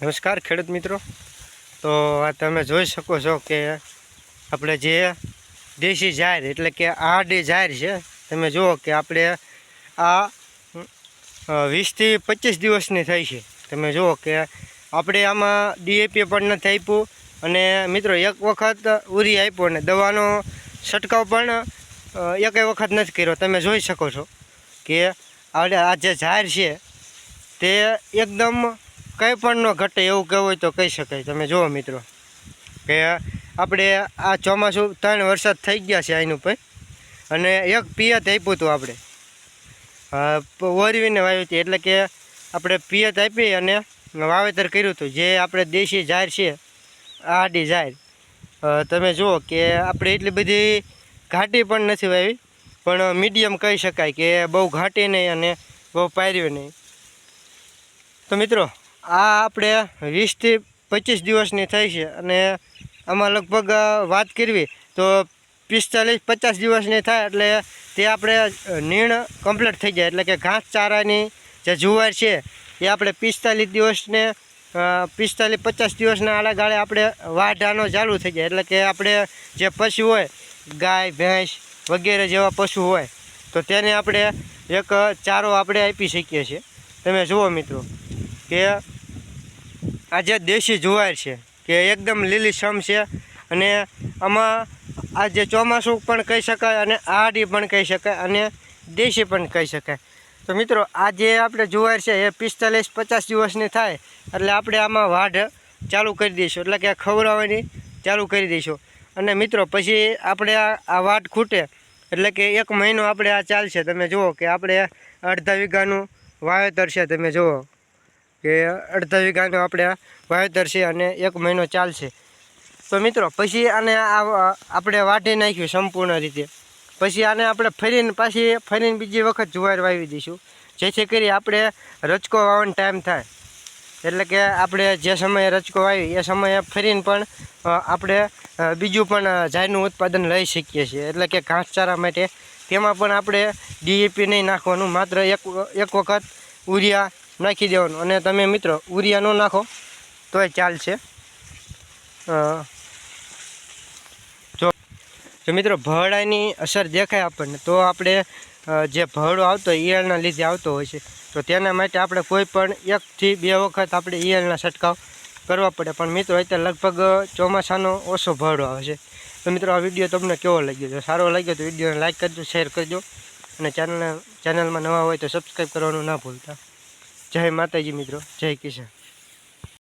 નમસ્કાર ખેડૂત મિત્રો. તો આ તમે જોઈ શકો છો કે આપણે જે દેશી જાહેર એટલે કે આડી જાહેર છે, તમે જુઓ કે આપણે આ વીસથી પચીસ દિવસની થઈ છે. તમે જુઓ કે આપણે આમાં ડીએપી પણ નથી આપ્યું અને મિત્રો એક વખત ઉરી આપ્યો અને દવાનો છંટકાવ પણ એકેય વખત નથી કર્યો. તમે જોઈ શકો છો કે આપણે આ જે જાહેર છે તે એકદમ કંઈ પણ ન ઘટે એવું કહેવું હોય તો કહી શકાય. તમે જુઓ મિત્રો, કે આપણે આ ચોમાસું ત્રણ વરસાદ થઈ ગયા છે આનું પણ અને એક પિયત આપ્યું હતું આપણે. ઓરવીને વાવ્યું હતી. એટલે કે આપણે પિયત આપી અને વાવેતર કર્યું હતું. જે આપણે દેશી ઝાડ છે, આડી ઝાડ. તમે જુઓ કે આપણે એટલી બધી ઘાટી પણ નથી વાવી, પણ મીડિયમ કહી શકાય કે બહુ ઘાટી નહીં અને બહુ પાર્યું નહીં. તો મિત્રો આ આપણે વીસથી પચીસ દિવસની થઈ છે અને આમાં લગભગ વાત કરવી તો પિસ્તાલીસ પચાસ દિવસની થાય એટલે તે આપણે નીણ કમ્પ્લીટ થઈ જાય એટલે કે ઘાસ ચારાની જે જુવાર છે, એ આપણે પિસ્તાલીસ દિવસને પિસ્તાલીસ પચાસ દિવસના આડાગાળે આપણે વાઢાનો ચાલુ થઈ જાય એટલે કે આપણે જે પશુ હોય, ગાય, ભેંસ વગેરે જેવા પશુ હોય, તો તેને આપણે એક ચારો આપણે આપી શકીએ છીએ. તમે જુઓ મિત્રો કે આ જે દેશી જુવાર છે, કે એકદમ લીલીછમ છે અને આમાં આ જે ચોમાસું પણ કહી શકાય અને આડી પણ કહી શકાય અને દેશી પણ કહી શકાય. તો મિત્રો, આ જે આપણે જુવાર છે એ પિસ્તાલીસ પચાસ દિવસની થાય એટલે આપણે આમાં વાઢ ચાલુ કરી દઈશું. એટલે કે ખવડાવવાની ચાલુ કરી દઈશું. અને મિત્રો, પછી આપણે આ વાટ ખૂટે એટલે કે એક મહિનો આપણે આ ચાલશે. તમે જુઓ કે આપણે અડધા વીઘાનું વાવેતર છે, તમે જુઓ. કે અડધા વીઘાનું આપણે વાવેતર છે અને એક મહિનો ચાલશે. તો મિત્રો, પછી આને આપણે વાટી નાખ્યું સંપૂર્ણ રીતે. પછી આને આપણે ફરીને પાછી, ફરીને બીજી વખત જુવાર વાવી દઈશું. જેથી કરી આપણે રચકો વાવવાનો ટાઈમ થાય. એટલે કે આપણે જે સમયે રચકો વાવી, એ સમયે ફરીને પણ આપણે બીજું પણ જાયનું ઉત્પાદન લઈ શકીએ છીએ. એટલે કે ઘાસચારા માટે. તેમાં પણ આપણે ડીએપી નહીં નાખવાનું. માત્ર એક એક વખત ઉરિયા નાખી દેવાનું. અને તમે મિત્રો, ઉરિયા ન નાખો, તોય ચાલશે. જો જો મિત્રો, ભરડાની અસર દેખાય આપણને. તો આપણે જે ભરડો આવતો હોય, ઈયળના લીધે આવતો હોય છે. તો તેના માટે આપણે કોઈ પણ એકથી બે વખત આપણે ઈયળના છંટકાવ કરવા પડે. પણ મિત્રો, અત્યારે લગભગ ચોમાસાનો ઓછો ભરડો આવે છે. તો મિત્રો, આ વીડિયો તમને કેવો લાગ્યો? જો સારો લાગ્યો તો વિડીયોને લાઇક કરજો, શેર કરજો. અને ચેનલ ચેનલમાં નવા હોય તો સબસ્ક્રાઈબ કરવાનું ના ભૂલતા. જય માતાજી મિત્રો જય કિશન